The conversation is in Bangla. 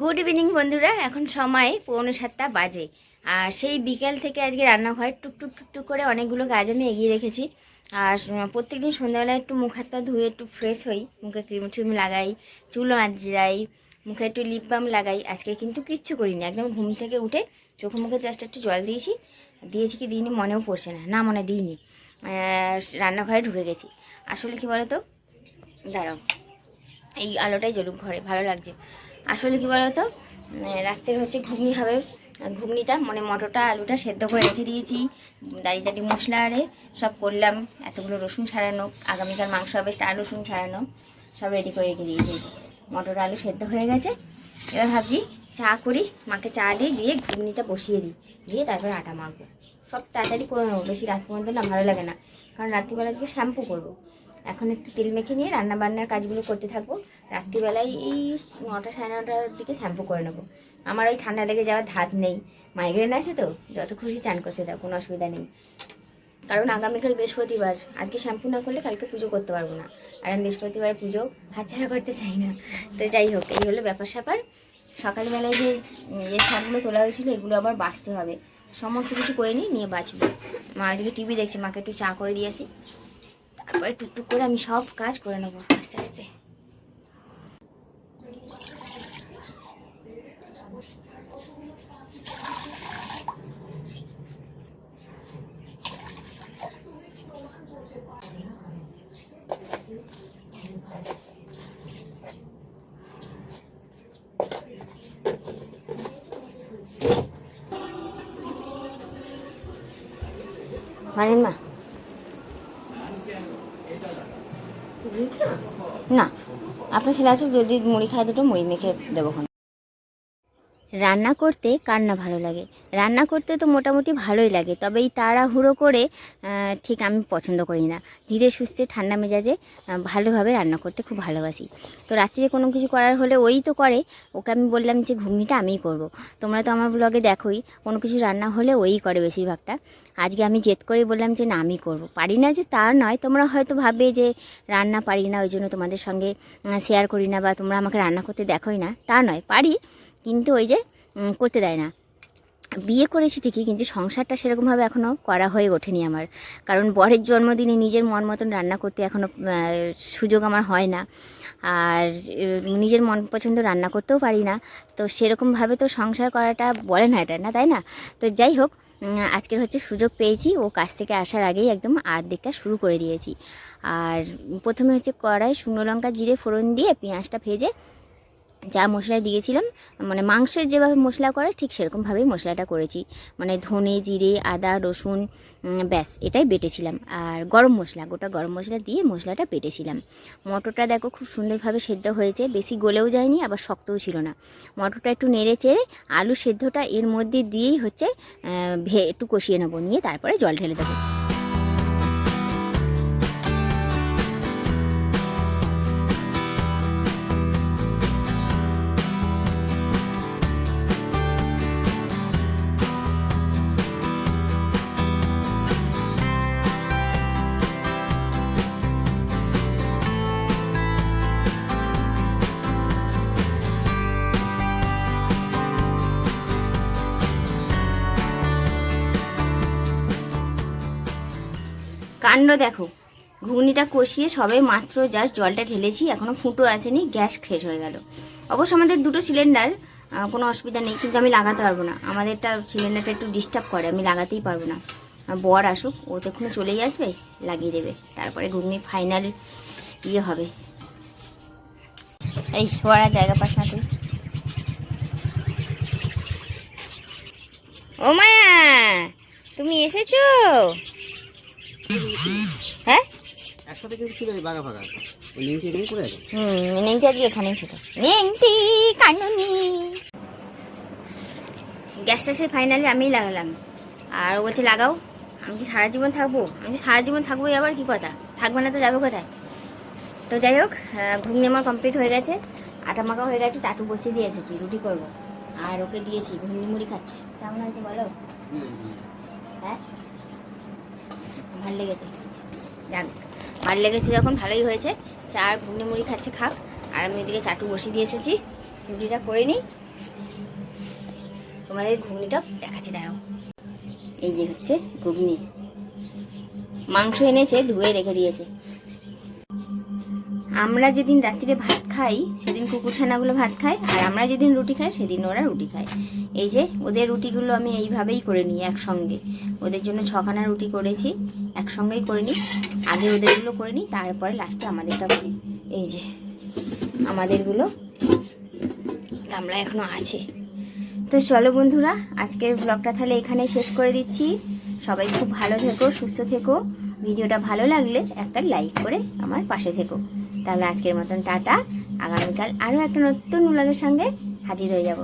গুড ইভিনিং বন্ধুরা। এখন সময় পৌনে সাতটা বাজে। আর সেই বিকেল থেকে আজকে রান্নাঘরে টুকটুক টুকটুক করে অনেকগুলো কাজ আমি এগিয়ে রেখেছি। আর প্রত্যেকদিন সন্ধ্যাবেলা একটু মুখ হাত পা ধুয়ে একটু ফ্রেশ হই, মুখে ক্রিম ট্রিম লাগাই চুলও আঁচড়াই মুখে একটু লিপ বাম লাগাই। আজকে কিন্তু কিচ্ছু করিনি, একদম ঘুম থেকে উঠে চোখে মুখে জাস্ট একটু জল দিয়েছি। দিয়েছি কি দিইনি, মনেও পড়ছে না। না, মনে দিইনি। রান্নাঘরে ঢুকে গেছি। আসলে কি বলো তো দাঁড়াও। এই আলোটাই জ্বলুক ঘরে, ভালো লাগছে। আসলে কি বলতো? রাত্রের হচ্ছে ঘুগনি হবে। ঘুগনিটা মানে মটরটা, আলুটা সেদ্ধ করে রেখে দিয়েছি। দাঁড়িয়ে দাঁড়িয়ে মশলা আরে সব করলাম। এতগুলো রসুন ছাড়ানো, আগামীকাল মাংস হবে তার রসুন ছাড়ানো, সব রেডি করে রেখে দিয়েছি। মটর আলু সেদ্ধ হয়ে গেছে। এবার ভাবছি চা করি, মাকে চা দিয়ে দিয়ে ঘুগনিটা বসিয়ে দিই। দিয়ে তারপর আটা মাখবো। সব তাড়াতাড়ি করে নেব। বেশি রাত পর্যন্ত না ভালো লাগে না। কারণ রাত্রিবেলা থেকে শ্যাম্পু করব। এখন একটু তেল মেখে নিয়ে রান্না বান্নার কাজগুলো করতে থাকব। রাত্রিবেলায় এই নটা সাড়ে নটার দিকে শ্যাম্পু করে নেব। আমার ওই ঠান্ডা লেগে যাওয়ার ধাত নেই। মাইগ্রেন আছে তো, যত খুশি চান করতে দাও, কোনো অসুবিধা নেই। কারণ আগামীকাল বৃহস্পতিবার, আজকে শ্যাম্পু না করলে কালকে পুজো করতে পারব না। আর আমি বৃহস্পতিবার পুজো হাতছাড়া করতে চাই না। তো যাই হোক, এই হলো ব্যাপার স্যাপার। সকালবেলায় যে এর শাকগুলো তোলা হয়েছিল, এগুলো আবার বাঁচতে হবে। সমস্ত কিছু করে নিই নিয়ে বাঁচবো। মা ওইদিকে টিভি দেখছে, মাকে একটু চা করে দিয়েছি তারপরে টুকটুক করে আমি সব কাজ করে নেব আস্তে আস্তে। মানেন মা না আপনার ছেলে আছে যদি মুড়ি খায় দুটো মুড়ি মেখে দেবো রান্না করতে কার না ভালো লাগে? রান্না করতে তো মোটামুটি ভালোই লাগে, তবে এই তাড়াহুড়ো করে ঠিক আমি পছন্দ করি না। ধীরে সুস্থে, ঠান্ডা মেজাজে ভালোভাবে রান্না করতে খুব ভালোবাসি। তো রাত্রিরে কোনো কিছু করার হলে ওই তো করে, ওকে আমি বললাম যে, ঘুগনিটা আমিই করব। তোমরা তো আমার ব্লগে দেখোই, কোনো কিছু রান্না হলে ওই করে বেশিরভাগটা। আজকে আমি জেদ করে বললাম যে, না, আমি করব। পারি না যে তার নয়, তোমরা হয়তো ভাববে যে, রান্না পারি না, ওই জন্য তোমাদের সঙ্গে শেয়ার করি না বা তোমরা আমাকে রান্না করতে দেখোই না। তা নয়, পারি। কিন্তু ওই যে করতে দেয় না। বিয়ে করেছি ঠিকই, কিন্তু সংসারটা সেরকমভাবে এখনও করা হয়ে ওঠেনি আমার। কারণ বরের জন্মদিনে নিজের মন মতন রান্না করতে এখনও সুযোগ আমার হয় না। আর নিজের মন পছন্দ রান্না করতেও পারি না। তো সেরকমভাবে তো সংসার করাটা বলে না এটা, না তাই না? তো যাই হোক আজকের হচ্ছে সুযোগ পেয়েছি। ও কাছ থেকে আসার আগেই একদম আর্ধেকটা শুরু করে দিয়েছি। আর প্রথমে হচ্ছে কড়াই, শুকনো লঙ্কা, জিরে, ফোড়ন দিয়ে পেঁয়াজটা ভেজে যা মশলা দিয়েছিলাম মানে মাংসের যেভাবে মশলা করে, ঠিক সেরকমভাবেই মশলাটা করেছি। মানে ধনে, জিরে, আদা, রসুন ব্যাস, এটাই বেটেছিলাম। আর গরম মশলা, গোটা গরম মশলা দিয়ে মশলাটা বেটেছিলাম। মটরটা দেখো খুব সুন্দরভাবে সেদ্ধ হয়েছে, বেশি গলেও যায়নি, আবার শক্তও ছিল না। মটরটা একটু নেড়ে চেড়ে আলু সেদ্ধটা এর মধ্যে দিয়েই হচ্ছে ভে, একটু কষিয়ে নেব, নিয়ে তারপরে জল ঢেলে দেবো। কাণ্ড দেখো। ঘুগনিটা কষিয়ে সবে মাত্র জাস্ট জলটা ঢেলেছি এখনও ফুটো আসেনি, গ্যাস শেষ হয়ে গেল। অবশ্য আমাদের দুটো সিলিন্ডার কোনো অসুবিধা নেই, কিন্তু আমি লাগাতে পারব না। আমাদেরটা সিলিন্ডারটা একটু ডিস্টার্ব করে, আমি লাগাতেই পারব না। বর আসুক, ও তো এক্ষুনি চলেই আসবে, লাগিয়ে দেবে। তারপরে ঘুগনি ফাইনাল ইয়ে হবে। এই শোয়ার জায়গা পাস না ও মায়া, তুমি এসেছ? হ্যাঁ? একসাথে কিন্তু ছিল এই বাঘা ফাঁকা ওই লিঙ্কটি এখানে করে আছে হুম নেংটি আজকে এখানেই ছিল। নেংটি কানুনি। গ্যাসটা সে ফাইনালি আমিই লাগালাম। আর ও বলছে লাগাও। আমি কি সারা জীবন থাকব? আমি সারা জীবন থাকব আবার কি কথা? থাকবে না তো যাবে কোথায়? তো যাই হোক ঘুগনি আমার কমপ্লিট হয়ে গেছে। আটা মাখা হয়ে গেছে চাটু বসিয়ে দিয়ে এসেছি রুটি করব। আর ওকে দিয়েছি ঘুগনি মুড়ি খাচ্ছে। কেমন হয়েছে বলো? হ্যাঁ? ভালো লেগেছে। যাক ভালো লেগেছে যখন, ভালোই হয়েছে। চা আর ঘুগনি মুড়ি খাচ্ছে খাক আর আমি ওইদিকে চাটু বসিয়ে দিয়ে এসেছি। রুটিটা করে নিই। তোমাদের ঘুগনিটা দেখাচ্ছি, দাঁড়াও। এই যে হচ্ছে ঘুগনি। মাংস এনেছে, ধুয়ে রেখে দিয়েছে। আমরা যেদিন রাত্রিরে ভাত খাই, সেদিন কুকুর ছানাগুলো ভাত খায়, আর আমরা যেদিন রুটি খাই, সেদিন ওরা রুটি খায়। এই যে, ওদের রুটিগুলো আমি এইভাবেই করে নিই একসঙ্গে। ওদের জন্য ছখানা রুটি করেছি, একসঙ্গেই করে নিই। আগে ওদেরগুলো করে নিই, তারপরে লাস্টে আমাদেরটা করি। এই যে, আমাদেরগুলো আমরা এখনও আছে। তো চলো বন্ধুরা, আজকের ব্লগটা তাহলে এখানে শেষ করে দিচ্ছি। সবাই খুব ভালো থেকো, সুস্থ থেকো। ভিডিওটা ভালো লাগলে একটা লাইক করে আমার পাশে থেকো। তাহলে আজকের মতন টাটা। আগামীকাল আরও একটা নতুন ব্লগের সঙ্গে হাজির হয়ে যাব।